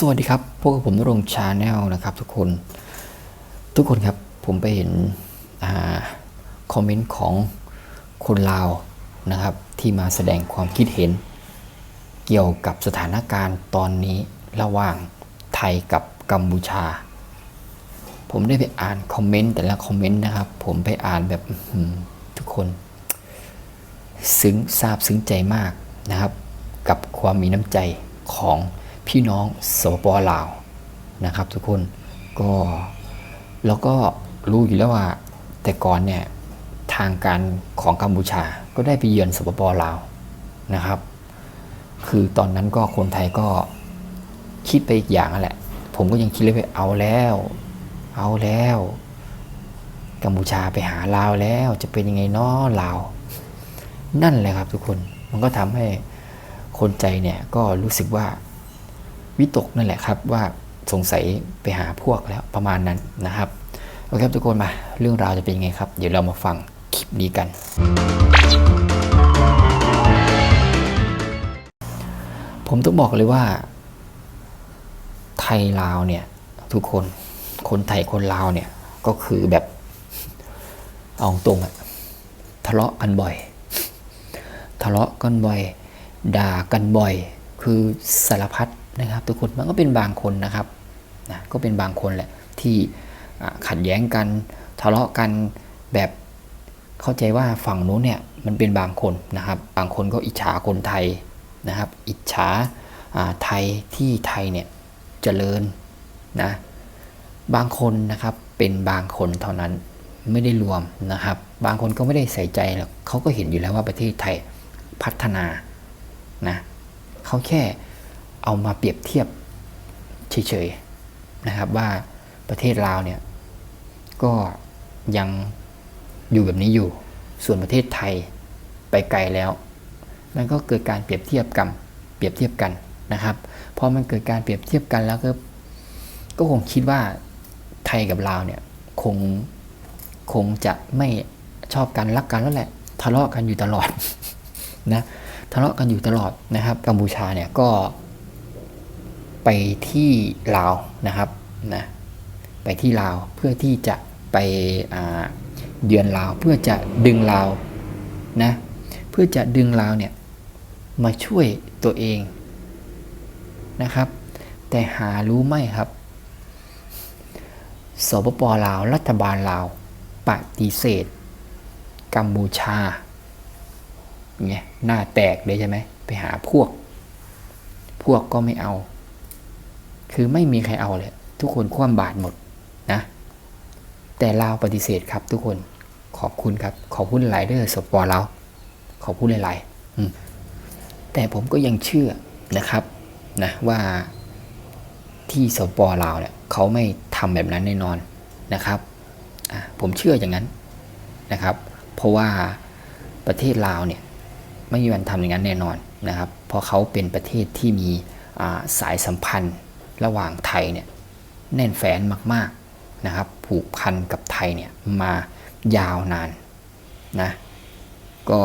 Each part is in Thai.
สวัสดีครับ พวกผมนรงชาแนลนะครับทุกคน ทุกคนครับ ผมไปเห็นอคอมเมนต์ของคนลาวนะครับ ที่มาแสดงความคิดเห็น เกี่ยวกับสถานการณ์ตอนนี้ระหว่างไทยกับกัมพูชา ผมได้ไปอ่านคอมเมนต์แต่ละคอมเมนต์นะครับ ผมไปอ่านแบบทุกคน ซึ้งซาบซึ้งใจมากนะครับ กับความมีน้ำใจของ พี่น้องสปปลาวนะครับ ทุกคนก็แล้วก็รู้อยู่แล้วว่า แต่ก่อนเนี่ยทางการของกัมพูชาก็ได้ไปเยือนสปปลาวนะครับ คือตอนนั้นก็คนไทยก็คิดไปอีกอย่างแหละ ผมก็ยังคิดเลยว่าเอาแล้ว เอาแล้ว กัมพูชาไปหาลาวแล้วจะเป็นยังไงน้อลาว นั่นแหละครับทุกคนมันก็ทำให้คนใจเนี่ยก็รู้สึกว่า วิตกนั่นแหละครับว่าสงสัยไปหาพวกแล้วประมาณนั้นนะครับโอเคครับทุกคนมาเรื่องราวจะเป็นยังไงครับ เดี๋ยวเรามาฟังคลิปนี้กัน ผมต้องบอกเลยว่า ไทยลาวเนี่ย ทุกคนคนไทยคนลาวเนี่ย ก็คือแบบเอาตรงอะทะเลาะกันบ่อย ทะเลาะกันบ่อย ด่ากันบ่อย คือสารพัด นะครับ ทุกคนมันก็เป็นบางคนนะครับนะก็เป็นบางคนแหละที่ขัดแย้งกันทะเลาะกันแบบเข้าใจว่าฝั่งนู้นเนี่ยมันเป็นบางคนนะครับ บางคนก็อิจฉาคนไทยนะครับ อิจฉาอ่าไทยที่ไทยเนี่ยเจริญนะบางคนนะครับเป็นบางคนเท่านั้นไม่ได้รวมนะครับ บางคนก็ไม่ได้ใส่ใจหรอกเขาก็เห็นอยู่แล้วว่าประเทศไทยพัฒนานะเขาแค่ เอามาเปรียบเทียบเฉยๆนะครับว่าประเทศลาวเนี่ยก็ยังอยู่แบบนี้อยู่ ส่วนประเทศไทยไปไกลแล้ว มันก็เกิดการเปรียบเทียบกันเปรียบเทียบกันนะครับพอมันเกิดการเปรียบเทียบกันแล้วก็ก็คงคิดว่าไทยกับลาวเนี่ยคงคงจะไม่ชอบกันรักกันแล้วแหละ ทะเลาะกันอยู่ตลอดนะทะเลาะกันอยู่ตลอดนะครับกัมพูชาเนี่ยก็ ไปที่ลาวนะครับนะไปที่ลาวเพื่อที่จะไปเยือนลาวเพื่อจะดึงลาวนะเพื่อจะดึงลาวเนี่ยมาช่วยตัวเองนะครับ แต่หารู้ไหมครับสปปลาวรัฐบาลลาวปฏิเสธ กัมพูชาเนี่ยหน้าแตกเลยใช่ไหมไปหาพวก พวกก็ไม่เอา คือไม่มีใครเอาเลยทุกคนคว่ำบาตรหมดนะ แต่ลาวปฏิเสธครับทุกคนขอบคุณครับ ขอบคุณหลายเด้อสปอลาวขอบคุณหลายๆแต่ผมก็ยังเชื่อนะครับนะว่าที่สปลาวเนี่ยเขาไม่ทำแบบนั้นแน่นอนนะครับผมเชื่ออย่างนั้นนะครับ เพราะว่าประเทศลาวเนี่ยไม่มีวันทำอย่างนั้นแน่นอนนะครับ เพราะเขาเป็นประเทศที่มีสายสัมพันธ์ ระหว่างไทยเนี่ยแน่นแฟนมากๆนะครับผูกพันกับไทยเนี่ยมายาวนานนะก็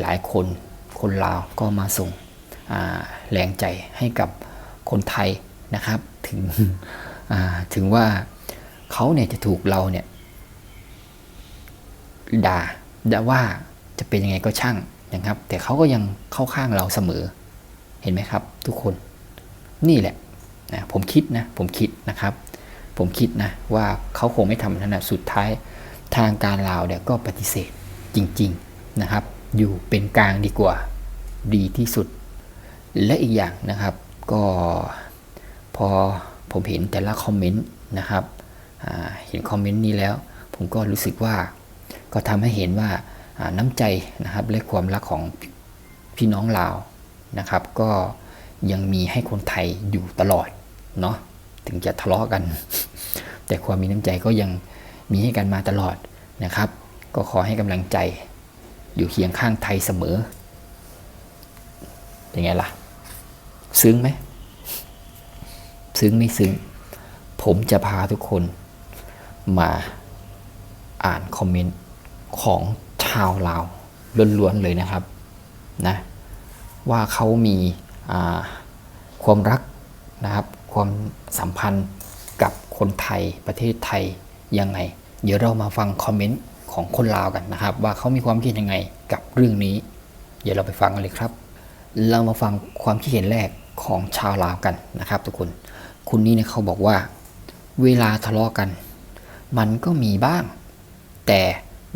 หลายคนคนลาวก็มาส่งแรงใจให้กับคนไทยนะครับถึงถึงว่าเขาเนี่ยจะถูกเราเนี่ยด่าด่าว่าจะเป็นยังไงก็ช่างนะครับ แต่เขาก็ยังเข้าข้างเราเสมอเห็นไหมครับ ทุกคนนี่แหละ นะผมคิดนะผมคิดนะครับ ผมคิดนะว่าเขาคงไม่ทำนั้นนะสุดท้ายทางการลาวเนี่ยก็ปฏิเสธจริงๆนะครับ อยู่เป็นกลางดีกว่าดีที่สุด และอีกอย่างนะครับก็พอผมเห็นแต่ละคอมเมนต์นะครับเห็นคอมเมนต์นี้แล้ว ผมก็รู้สึกว่าก็ทำให้เห็นว่าน้ำใจนะครับและความรักของพี่น้องลาวนะครับ ก็ยังมีให้คนไทยอยู่ตลอด เนาะถึงจะทะเลาะกัน แต่ความมีน้ำใจก็ยังมีให้กันมาตลอดนะครับ ก็ขอให้กำลังใจอยู่เคียงข้างไทยเสมอเป็นไงล่ะ ซึ้งไหม ซึ้งไม่ซึ้ง ผมจะพาทุกคนมาอ่านคอมเมนต์ของชาวลาวล้วนๆเลยนะครับนะว่าเขามีความรักนะครับ ความสัมพันธ์กับคนไทยประเทศไทยยังไง เดี๋ยวเรามาฟังคอมเมนต์ของคนลาวกันนะครับ ว่าเขามีความคิดยังไงกับเรื่องนี้ เดี๋ยวเราไปฟังกันเลยครับ เรามาฟังความคิดเห็นแรกของชาวลาวกันนะครับ ทุกคนคุณนี่เนี่ยเขาบอกว่า เวลาทะเลาะกัน มันก็มีบ้าง แต่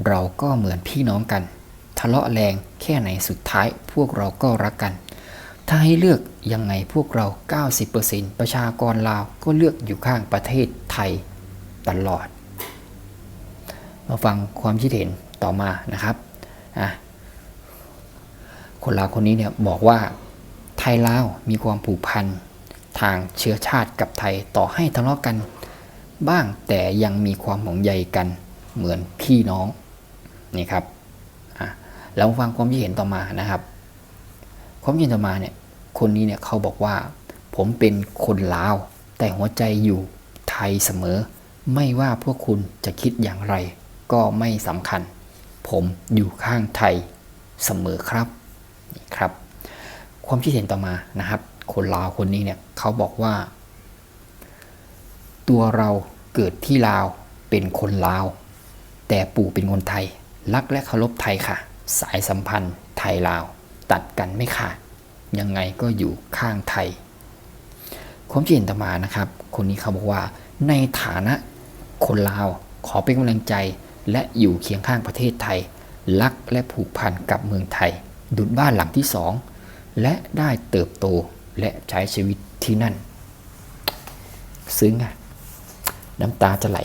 เราก็เหมือนพี่น้องกัน ทะเลาะแรงแค่ไหนสุดท้าย พวกเราก็รักกัน ถ้าให้เลือกยังไงพวกเรา 90%ประชากรลาวก็เลือกอยู่ข้างประเทศไทยตลอด มาฟังความคิดเห็นต่อมานะครับอะคนลาวคนนี้เนี่ยบอกว่าไทยลาวมีความผูกพันทางเชื้อชาติกับไทยต่อให้ทะเลาะกันบ้างแต่ยังมีความห่วงใยกันเหมือนพี่น้องนี่ครับอะแล้วมาฟังความคิดเห็นต่อมานะครับ ความคิดเห็นต่อมาเนี่ยคนนี้เนี่ยเขาบอกว่า ผมเป็นคนลาว แต่หัวใจอยู่ไทยเสมอ ไม่ว่าพวกคุณจะคิดอย่างไร ก็ไม่สำคัญ ผมอยู่ข้างไทยเสมอครับนี่ครับ ความคิดเห็นต่อมานะครับ คนลาวคนนี้เนี่ยเขาบอกว่า ตัวเราเกิดที่ลาวเป็นคนลาว แต่ปู่เป็นคนไทย รักและเคารพไทยค่ะ สายสัมพันธ์ไทยลาว ตัดกันไม่ขาดยังไงก็อยู่ข้างไทยความคิดเห็นต่อมานะครับ คนนี้เขาบอกว่า ในฐานะคนลาวขอเป็นกำลังใจและอยู่เคียงข้างประเทศไทย รักและผูกพันกับเมืองไทย ดุจบ้านหลังที่สองและได้เติบโตและใช้ชีวิตที่นั่น ซึ้งอะน้ำตาจะไหล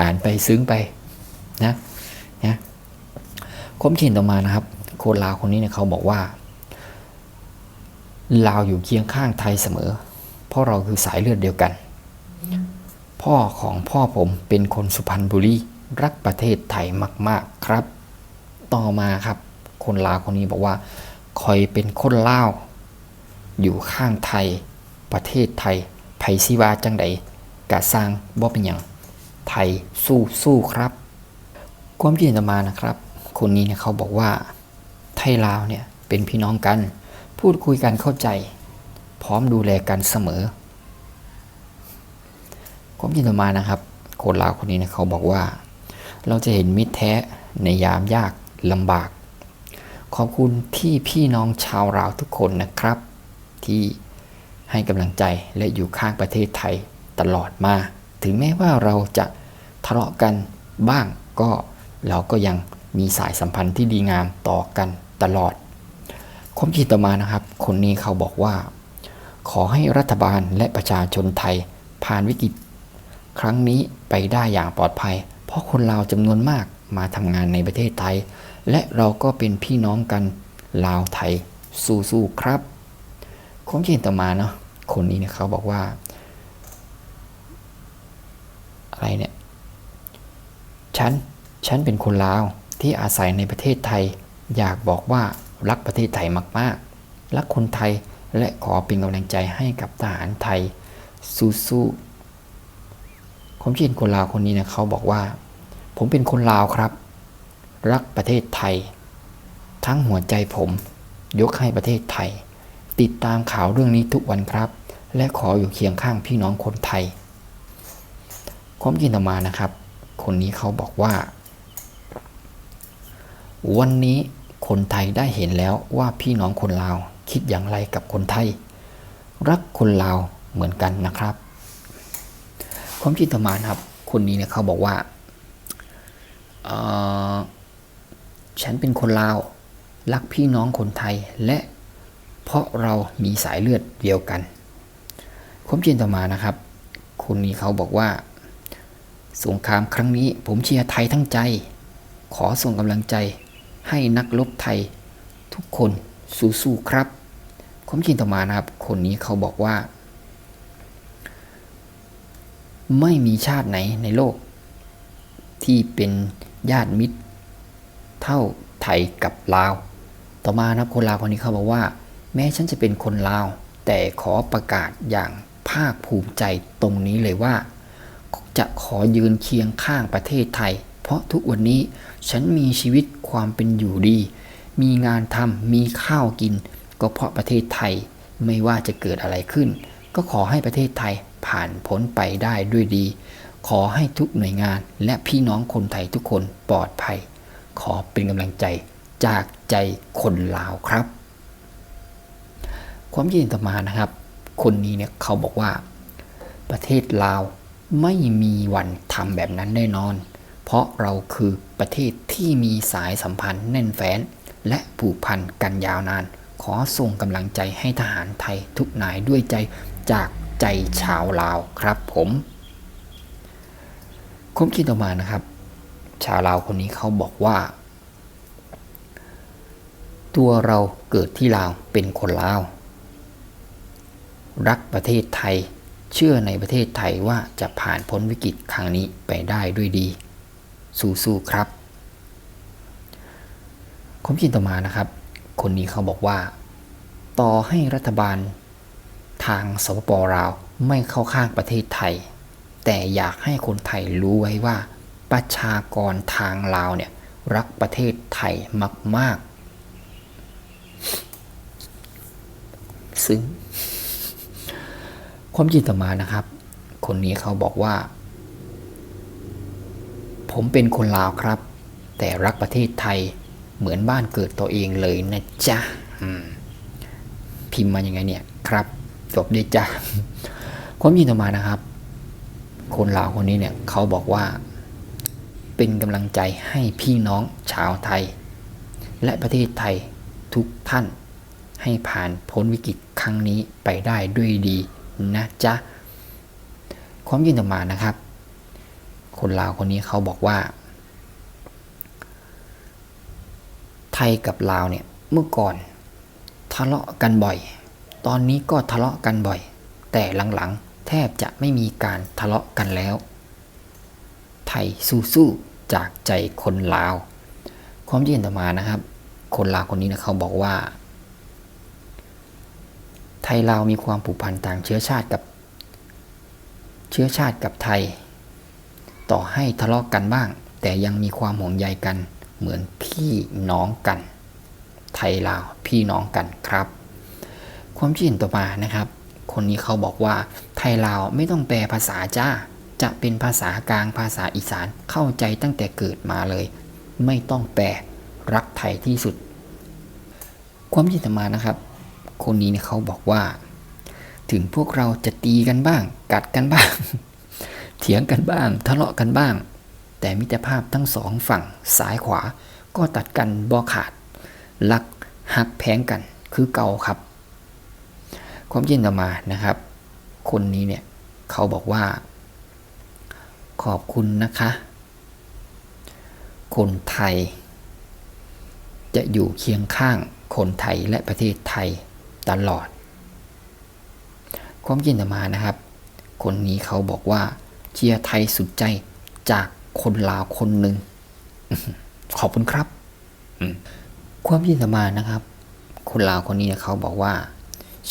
อ่านไปซึ้งไปนะนะความคิดเห็นต่อมานะครับ คนลาวคนนี้เนี่ยเขาบอกว่าลาวอยู่เคียงข้างไทยเสมอ เพราะเราคือสายเลือดเดียวกัน พ่อของพ่อผมเป็นคนสุพรรณบุรีรักประเทศไทยมาก ๆครับ ต่อมาครับ คนลาวคนนี้บอกว่า คอยเป็นคนลาว อยู่ข้างไทย ประเทศไทยไผซิวาจังใดกะสร้างบ่เป็นอย่างไทยสู้สู้ครับ ความคิดเห็นต่อมานะครับ คนนี้เนี่ยเขาบอกว่า ไทยลาวเนี่ยเป็นพี่น้องกัน พูดคุยกันเข้าใจ พร้อมดูแลกันเสมอความคินต่อมานะครับคนลาวคนนี้นี่ยเขาบอกว่า เราจะเห็นมิตรแท้ในยามยากลำบาก ขอบคุณที่พี่น้องชาวลาวทุกคนนะครับ ที่ให้กำลังใจและอยู่ข้างประเทศไทยตลอดมา ถึงแม้ว่าเราจะทะเลาะกันบ้างก็เราก็ยังมีสายสัมพันธ์ที่ดีงามต่อกัน ตลอด ความคิดต่อมานะครับ คนนี้เขาบอกว่า ขอให้รัฐบาลและประชาชนไทยผ่านวิกฤต ครั้งนี้ไปได้อย่างปลอดภัย เพราะคนลาวจำนวนมากมาทำงานในประเทศไทย และเราก็เป็นพี่น้องกันลาวไทยสู้ๆครับความคิดเห็นต่อมาเนาะคนนี้เนี่ยเขาบอกว่า อะไรเนี่ยฉัน ฉันเป็นคนลาวที่อาศัยในประเทศไทย อยากบอกว่ารักประเทศไทยมากๆ รักคนไทยและขอเป็นกำลังใจให้กับทหารไทย สู้ๆผมคิดเห็นคนลาวคนนี้นี่ยเขาบอกว่า ผมเป็นคนลาวครับ รักประเทศไทย ทั้งหัวใจผม ยกให้ประเทศไทย ติดตามข่าวเรื่องนี้ทุกวันครับ และขออยู่เคียงข้างพี่น้องคนไทยความคิดต่อมานะครับ คนนี้เขาบอกว่า วันนี้ คนไทยได้เห็นแล้วว่าพี่น้องคนลาวคิดอย่างไรกับคนไทย รักคนลาวเหมือนกันนะครับ ความคิดต่อมานครับ คนนี้เนี่ยเขาบอกว่าฉันเป็นคนลาว รักพี่น้องคนไทยและเพราะเรามีสายเลือดเดียวกันความคิดต่อมานะครับ คนนี้เขาบอกว่า สงครามครั้งนี้ผมเชียร์ไทยทั้งใจ ขอส่งกำลังใจ ให้นักรบไทยทุกคนสู้ๆครับความคิดต่อมานะครับ คนนี้เขาบอกว่า ไม่มีชาติไหนในโลก ที่เป็นญาติมิตร เท่าไทยกับลาว ต่อมานะครับคนลาวคนนี้เขาบอกว่า แม้ฉันจะเป็นคนลาว แต่ขอประกาศอย่างภาคภูมิใจตรงนี้เลยว่า จะขอยืนเคียงข้างประเทศไทย ราะทุกวันนี้ฉันมีชีวิตความเป็นอยู่ดี มีงานทำมีข้าวกิน ก็เพราะประเทศไทยไม่ว่าจะเกิดอะไรขึ้น ก็ขอให้ประเทศไทยผ่านพ้นไปได้ด้วยดี ขอให้ทุกหน่วยงานและพี่น้องคนไทยทุกคนปลอดภัย ขอเป็นกำลังใจจากใจคนลาวครับ ความยินต่อมานะครับ คนนี้เนี่ยเขาบอกว่า ประเทศลาวไม่มีวันทำแบบนั้นแน่นอน เพราะเราคือประเทศที่มีสายสัมพันธ์แน่นแฟ้น และผูกพันกันยาวนาน ขอส่งกำลังใจให้ทหารไทยทุกนายด้วยใจจากใจชาวลาวครับผมคุ้มคิดต่อมานะครับ ชาวลาวคนนี้เขาบอกว่า ตัวเราเกิดที่ลาวเป็นคนลาว รักประเทศไทยเชื่อในประเทศไทยว่าจะผ่านพ้นวิกฤตครั้งนี้ไปได้ด้วยดี สู้ๆครับผมคิดต่อมานะครับ คนนี้เขาบอกว่า ต่อให้รัฐบาลทางสปปลาวไม่เข้าข้างประเทศไทย แต่อยากให้คนไทยรู้ไว้ว่า ประชากรทางลาวเนี่ยรักประเทศไทยมาก ๆ ซึ่งความจริงต่อมานะครับ คนนี้เขาบอกว่า ผมเป็นคนลาวครับ แต่รักประเทศไทยเหมือนบ้านเกิดตัวเองเลยนะจ๊ะพิมพ์มายังไงเนี่ยครับ จบด้จ้ะความจริงต่อมานะครับ คนลาวคนนี้เนี่ยเขาบอกว่า เป็นกำลังใจให้พี่น้องชาวไทย และประเทศไทยทุกท่าน ให้ผ่านพ้นวิกฤตครั้งนี้ไปได้ด้วยดีนะจ๊ะความยินต่อมานะครับ คนลาวคนนี้เขาบอกว่า ไทยกับลาวเนี่ยเมื่อก่อนทะเลาะกันบ่อย ตอนนี้ก็ทะเลาะกันบ่อย แต่หลังๆแทบจะไม่มีการทะเลาะกันแล้ว ไทยสู้ๆจากใจคนลาว ความยินต่อมานะครับ คนลาวคนนี้นะเขาบอกว่า ไทยลาวมีความผูกพันต่างเชื้อชาติกับ เชื้อชาติกับไทย ต่อให้ทะเลาะกันบ้าง แต่ยังมีความห่วงใยกัน เหมือนพี่น้องกัน ไทยลาวพี่น้องกันครับ ความคิดเห็นต่อมานะครับ คนนี้เขาบอกว่าไทยลาวไม่ต้องแปลภาษาจ้า จะเป็นภาษากลางภาษาอีสานเข้าใจตั้งแต่เกิดมาเลย ไม่ต้องแปลรักไทยที่สุด ความคิดเห็นต่อมานะครับ คนนี้เขาบอกว่า ถึงพวกเราจะตีกันบ้าง กัดกันบ้าง เถียงกันบ้าง ทะเลาะกันบ้าง แต่มิตรภาพทั้งสองฝั่งซ้ายขวาก็ตัดกันบ่ขาดรักหักแพงกันคือเก่าครับ ความยินต่อมานะครับ คนนี้เนี่ยเขาบอกว่า ขอบคุณนะคะ คนไทย จะอยู่เคียงข้างคนไทยและประเทศไทยตลอด ความยินต่อมานะครับ คนนี้เขาบอกว่า เชียร์ไทยสุดใจจากคนลาวคนหนึ่งขอบคุณครับความยินต่อมานะครับ คนลาวคนนี้เขาบอกว่า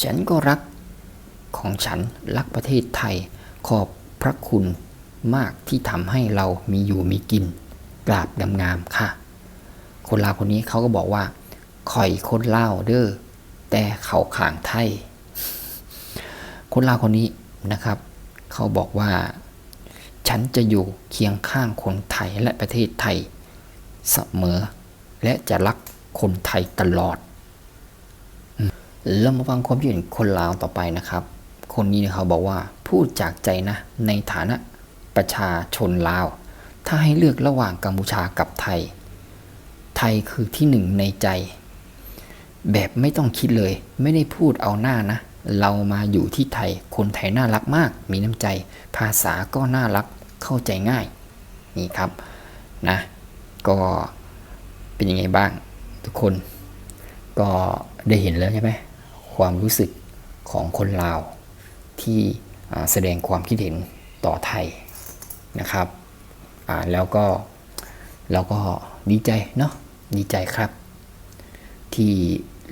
ฉันก็รักของฉันรักประเทศไทย ขอบพระคุณมากที่ทำให้เรามีอยู่มีกินกราบงามๆค่ะ คนลาวคนนี้เขาก็บอกว่าข่อยคนลาวเด้อแต่เขาข่างไทย คนลาวคนนี้นะครับ เขาบอกว่า ฉันจะอยู่เคียงข้างคนไทยและประเทศไทยเสมอ และจะรักคนไทยตลอดอืมเรามาฟังความคิดเห็นคนลาวต่อไปนะครับ คนนี้เขาบอกว่าพูดจากใจนะ ในฐานะประชาชนลาว ถ้าให้เลือกระหว่างกัมพูชากับไทย ไทยคือที่หนึ่งในใจ แบบไม่ต้องคิดเลย ไม่ได้พูดเอาหน้านะ เรามาอยู่ที่ไทย คนไทยน่ารักมาก มีน้ำใจ ภาษาก็น่ารัก เข้าใจง่าย นี่ครับนะ ก็เป็นยังไงบ้าง ทุกคน ก็ได้เห็นแล้วใช่ไหมความรู้สึกของคนลาว ที่แสดงความคิดเห็นต่อไทยนะครับ แล้วก็เราก็ดีใจเนาะ ดีใจครับ ที่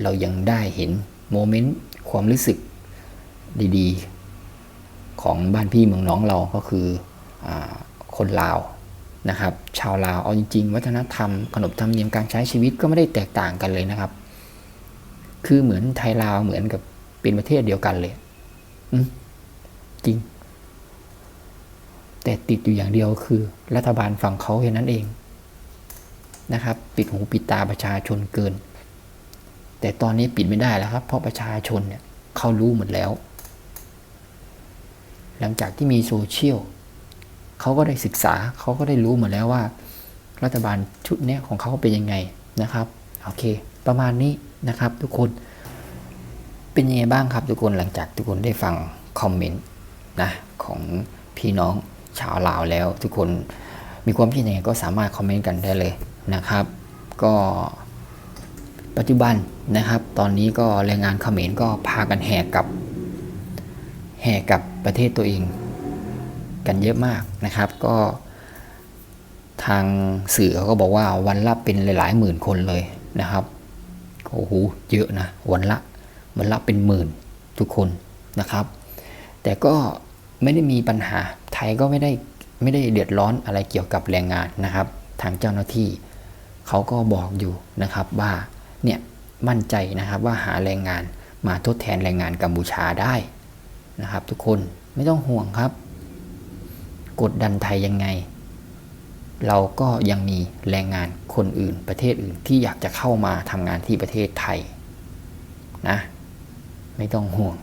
เรายังได้เห็นโมเมนต์ความรู้สึก ดีๆ ของบ้านพี่เมืองน้องเราก็คืออคนลาวนะครับ ชาวลาวเอาจริง ๆ วัฒนธรรมขนบธรรมเนียมการใช้ชีวิตก็ไม่ได้แตกต่างกันเลยนะครับ คือเหมือนไทยลาวเหมือนกับเป็นประเทศเดียวกันเลยจริง แต่ติดอยู่อย่างเดียวคือ รัฐบาลฝั่งเขาแค่นั้นเองนะครับ ปิดหูปิดตาประชาชนเกิน แต่ตอนนี้ปิดไม่ได้แล้วครับ เพราะประชาชนเนี่ยเขารู้หมดแล้ว หลังจากที่มีโซเชียลเขาก็ได้ศึกษาเขาก็ได้รู้หมดแล้วว่า รัฐบาลชุดนี้ของเขาเป็นยังไงนะครับโอเค ประมาณนี้นะครับ ทุกคนเป็นยังไงบ้างครับทุกคนหลังจากทุกคนได้ฟังคอมเมนต์นะของพี่น้องชาวลาวแล้ว ทุกคนมีความคิดยังไงก็สามารถคอมเมนต์กันได้เลยนะครับ ก็ปัจจุบันนะครับ ตอนนี้ก็แรงงานเขมรก็พากันแห่กลับ ห่กลับประเทศตัวเองกันเยอะมากนะครับ ก็ทางสื่อเขาก็บอกว่าวันละเป็นหลายๆหมื่นคนเลยนะครับโอ้โหเยอะนะวันละวันละเป็นหมื่นทุกคนนะครับ แต่ก็ไม่ได้มีปัญหาไทยก็ไม่ได้ไม่ได้เดือดร้อนอะไรเกี่ยวกับแรงงานนะครับ ทางเจ้าหน้าที่เขาก็บอกอยู่นะครับว่าเนี่ยมั่นใจนะครับว่าหาแรงงานมาทดแทนแรงงานกัมพูชาได้ นะครับ ทุกคนไม่ต้องห่วงครับ กดดันไทยยังไง เราก็ยังมีแรงงานคนอื่นประเทศอื่นที่อยากจะเข้ามาทำงานที่ประเทศไทยนะ ไม่ต้องห่วง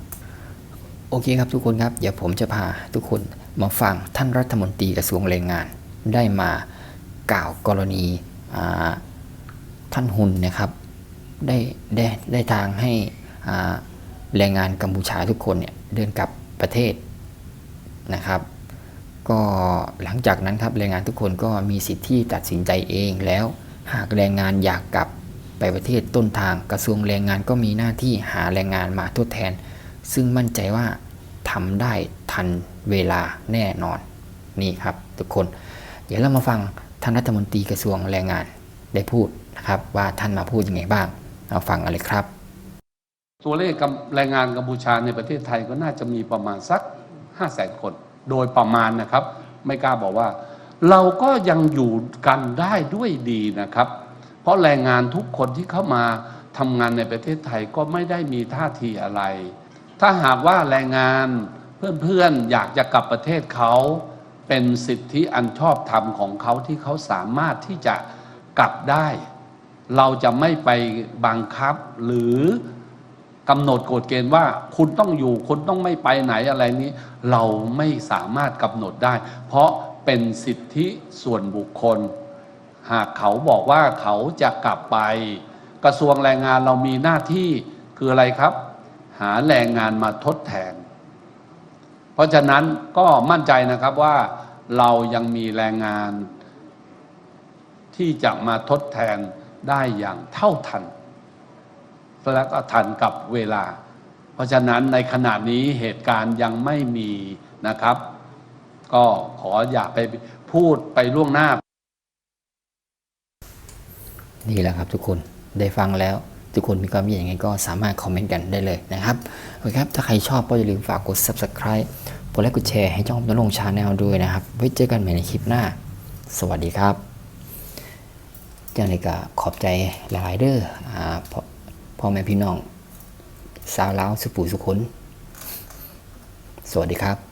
โอเคครับทุกคนครับ เดี๋ยวผมจะพาทุกคนมาฟังท่านรัฐมนตรีกระทรวงแรงงาน ได้มากล่าวกรณีท่านหุนนะครับ ได้ได้ได้ทางให้อ่า แรงงานกัมพูชาทุกคนเนี่ยเดินกลับประเทศนะครับ ก็หลังจากนั้นครับแรงงานทุกคนก็มีสิทธิ์ที่ตัดสินใจเองแล้ว หากแรงงานอยากกลับไปประเทศต้นทางกระทรวงแรงงานก็มีหน้าที่หาแรงงานมาทดแทน ซึ่งมั่นใจว่าทำได้ทันเวลาแน่นอนนี่ครับทุกคน เดี๋ยวเรามาฟังท่านรัฐมนตรีกระทรวงแรงงานได้พูดนะครับว่าท่านมาพูดยังไงบ้างเอาฟังกันเลยครับ ตัวเลขแรงงานกัมพูชาในประเทศไทยก็น่าจะมีประมาณสัก5 0 0แสนคน โดยประมาณนะครับ ไม่กล้าบอกว่า เราก็ยังอยู่กันได้ด้วยดีนะครับ เพราะแรงงานทุกคนที่เข้ามาทำงานในประเทศไทยก็ไม่ได้มีท่าทีอะไร ถ้าหากว่าแรงงานเพื่อนๆอยากจะกลับประเทศเขาเป็นสิทธิอันชอบธรรมของเขาที่เขาสามารถที่จะกลับได้ เราจะไม่ไปบังคับหรือ กำหนดกฎเกณฑ์ว่า คุณต้องอยู่คุณต้องไม่ไปไหนอะไรนี้ เราไม่สามารถกำหนดได้ เพราะเป็นสิทธิส่วนบุคคล หากเขาบอกว่าเขาจะกลับไป กระทรวงแรงงานเรามีหน้าที่คืออะไรครับ หาแรงงานมาทดแทน เพราะฉะนั้นก็มั่นใจนะครับว่าเรายังมีแรงงานที่จะมาทดแทนได้อย่างเท่าทัน และก็ทันกับเวลา เพราะฉะนั้นในขณะนี้เหตุการณ์ยังไม่มีนะครับ ก็ขออย่าไปพูดไปล่วงหน้า นี่แหละครับทุกคนได้ฟังแล้ว ทุกคนมีความคิดยังไงก็สามารถคอมเมนต์กันได้เลยนะครับโอเคครับ ถ้าใครชอบก็อย่าลืมฝากกด subscribe กดไลค์กดแชร์ให้ช่องตลงชาแนลด้วยนะครับ ไว้เจอกันใหม่ในคลิปหน้า สวัสดีครับ จังเลยก็ขอบใจหลายๆเด้ออ่า พ่อแม่พี่น้อง สาวลาวสุปูสุขน สวัสดีครับ